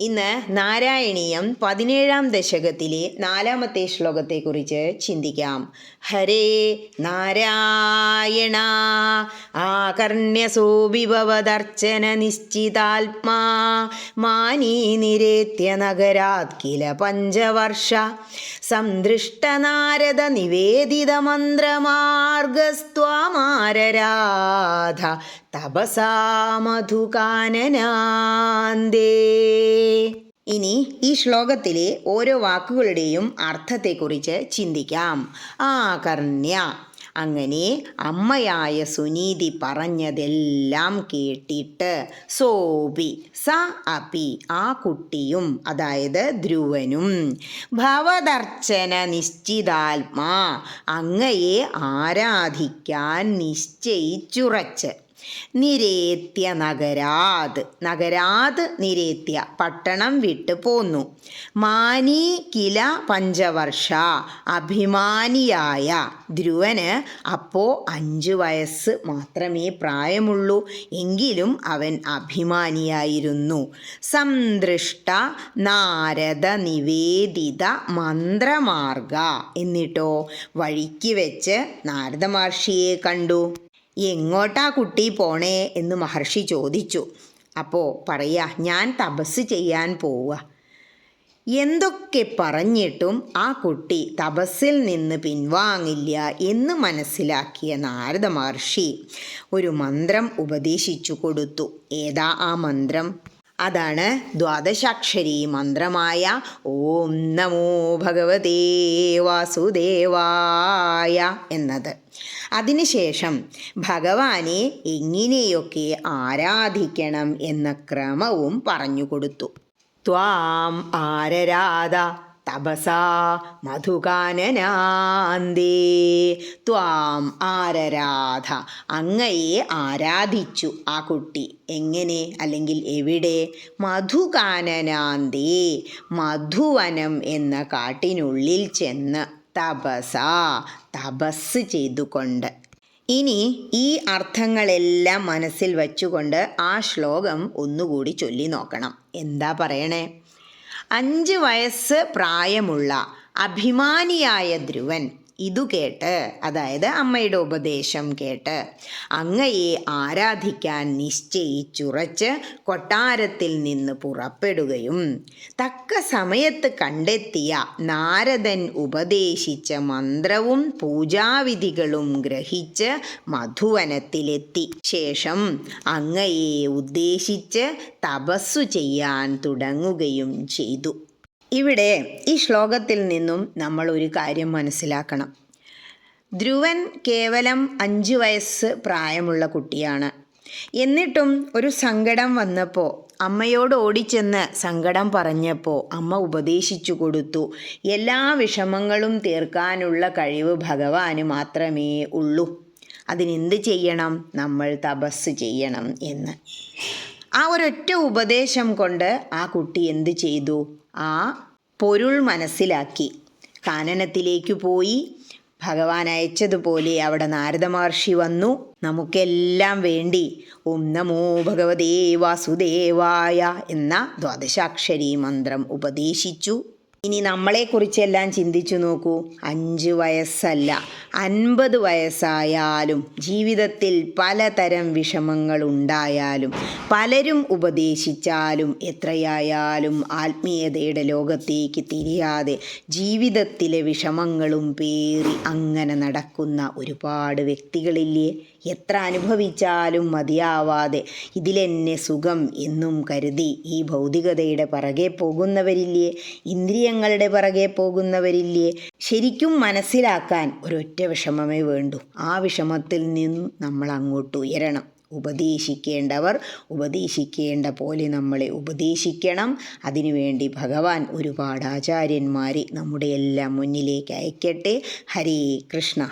ഇന്ന് നാരായണീയം പതിനേഴാം ദശകത്തിലെ നാലാമത്തെ ശ്ലോകത്തെക്കുറിച്ച് ചിന്തിക്കാം. ഹരേ നാരായണ ആകർണ്യസോഭിഭവദർച്ചന നിശ്ചിതാത്മാ മാനീ നിരേത്യ നഗരാത് കില പഞ്ചവർഷ നിവേദിത മന്ത്രമാർഗസ്വാമാരരാധ തപസാ മധുകാനനാന്തേ. ഇനി ഈ ശ്ലോകത്തിലെ ഓരോ വാക്കുകളുടെയും അർത്ഥത്തെക്കുറിച്ച് ചിന്തിക്കാം. ആകർണ്യ അങ്ങനെ അമ്മയായ സുനീതി പറഞ്ഞതെല്ലാം കേട്ടിട്ട് സോപി സ അപി ആ കുട്ടിയും അതായത് ധ്രുവനും ഭവദർച്ചന നിശ്ചിതാത്മാ അങ്ങയെ ആരാധിക്കാൻ നിശ്ചയിച്ചുറച്ച്. നിരേത്യ നഗരാത്. നഗരാത് നിരേത്യ. പട്ടണം വിട്ടു പോന്നു. മാനി കില പഞ്ചവർഷ. അഭിമാനിയായ ധ്രുവന് അപ്പോൾ അഞ്ചു വയസ്സ് മാത്രമേ പ്രായമുള്ളൂ. എങ്കിലും അവൻ അഭിമാനിയായിരുന്നു. സന്ദൃഷ്ട നാരദ നിവേദിത മന്ത്രമാർഗ. എന്നിട്ടോ വഴിക്ക് വെച്ച് നാരദ മഹർഷിയെ കണ്ടു. എങ്ങോട്ടാ കുട്ടി പോണേ എന്ന് മഹർഷി ചോദിച്ചു. അപ്പോൾ പറയാ ഞാൻ തപസ് ചെയ്യാൻ പോവുക. എന്തൊക്കെ പറഞ്ഞിട്ടും ആ കുട്ടി തപസ്സിൽ നിന്ന് പിൻവാങ്ങില്ല എന്ന് മനസ്സിലാക്കിയ നാരദ മഹർഷി ഒരു മന്ത്രം ഉപദേശിച്ചു കൊടുത്തു. ഏതാ ആ മന്ത്രം? അതാണ് ദ്വാദശാക്ഷരി മന്ത്രമായ ഓം നമോ ഭഗവതേ വാസുദേവായ എന്നത്. അതിനുശേഷം ഭഗവാനെ എങ്ങനെയൊക്കെ ആരാധിക്കണം എന്ന ക്രമവും പറഞ്ഞുകൊടുത്തു ത്വാം ആരരാധ തപസാ മധുകാനനാന്തേ ത്വാം ആരരാധ. അങ്ങയെ ആരാധിച്ചു ആ കുട്ടി. എങ്ങനെ? അല്ലെങ്കിൽ എവിടെ? മധുകാനനാന്തേ മധുവനം എന്ന കാട്ടിനുള്ളിൽ ചെന്ന് തപസ തപസ് ചെയ്തുകൊണ്ട്. ഇനി ഈ അർത്ഥങ്ങളെല്ലാം മനസ്സിൽ വച്ചുകൊണ്ട് ആ ശ്ലോകം ഒന്നുകൂടി ചൊല്ലി നോക്കണം. എന്താ പറയണേ? അഞ്ച് വയസ്സ് പ്രായമുള്ള അഭിമാനിയായ ധ്രുവൻ. ഇതു കേട്ട് അതായത് അമ്മയുടെ ഉപദേശം കേട്ട് അങ്ങയെ ആരാധിക്കാൻ നിശ്ചയിച്ചുറച്ച് കൊട്ടാരത്തിൽ നിന്ന് പുറപ്പെടുകയും തക്ക സമയത്ത് കണ്ടെത്തിയ നാരദൻ ഉപദേശിച്ച മന്ത്രവും പൂജാവിധികളും ഗ്രഹിച്ച് മധുവനത്തിലെത്തി. ശേഷം അങ്ങയെ ഉദ്ദേശിച്ച് തപസ്സു ചെയ്യാൻ തുടങ്ങുകയും ചെയ്തു. ഇവിടെ ഈ ശ്ലോകത്തിൽ നിന്നും നമ്മൾ ഒരു കാര്യം മനസ്സിലാക്കണം. ധ്രുവൻ കേവലം അഞ്ച് വയസ്സ് പ്രായമുള്ള കുട്ടിയാണ്. എന്നിട്ടും ഒരു സങ്കടം വന്നപ്പോൾ അമ്മയോട് ഓടിച്ചെന്ന് സങ്കടം പറഞ്ഞപ്പോൾ അമ്മ ഉപദേശിച്ചു കൊടുത്തു. എല്ലാ വിഷമങ്ങളും തീർക്കാനുള്ള കഴിവ് ഭഗവാന് മാത്രമേ ഉള്ളൂ. അതിനെന്ത് ചെയ്യണം? നമ്മൾ തപസ് ചെയ്യണം എന്ന്. ആ ഒരൊറ്റ ഉപദേശം കൊണ്ട് ആ കുട്ടി എന്ത് ചെയ്തു? ആ പൊരുൾ മനസ്സിലാക്കി. കാനനത്തിലേക്ക് പോയി. ഭഗവാൻ അയച്ചതുപോലെ അവിടെ നാരദ മഹർഷി വന്നു. നമുക്കെല്ലാം വേണ്ടി. ഓം നമോ ഭഗവതേ വാസുദേവായ എന്ന ദ്വാദശാക്ഷരി മന്ത്രം ഉപദേശിച്ചു. ഇനി നമ്മളെക്കുറിച്ചെല്ലാം ചിന്തിച്ചു നോക്കൂ. അഞ്ച് വയസ്സല്ല അൻപത് വയസ്സായാലും ജീവിതത്തിൽ പലതരം വിഷമങ്ങൾ ഉണ്ടായാലും പലരും ഉപദേശിച്ചാലും എത്രയായാലും ആത്മീയതയുടെ ലോകത്തേക്ക് തിരിയാതെ ജീവിതത്തിലെ വിഷമങ്ങളും പേറി അങ്ങനെ നടക്കുന്ന ഒരുപാട് വ്യക്തികളില്ലേ? എത്ര അനുഭവിച്ചാലും മതിയാവാതെ ഇതിലെന്നെ സുഖം എന്നും കരുതി ഈ ഭൗതികതയുടെ പിറകെ പോകുന്നവരില്ലേ? ഇന്ദ്രിയങ്ങളുടെ പിറകെ പോകുന്നവരില്ലേ? ശരിക്കും മനസ്സിലാക്കാൻ ഒരൊറ്റ വിഷമമേ വേണ്ടു. ആ വിഷമത്തിൽ നിന്നും നമ്മൾ അങ്ങോട്ട് ഉയരണം. ഉപദേശിക്കേണ്ടവർ ഉപദേശിക്കേണ്ട പോലെ നമ്മളെ ഉപദേശിക്കണം. അതിനുവേണ്ടി ഭഗവാൻ ഒരുപാട് ആചാര്യന്മാരെ നമ്മുടെ എല്ലാം മുന്നിലേക്ക് അയക്കട്ടെ. ഹരേ കൃഷ്ണ.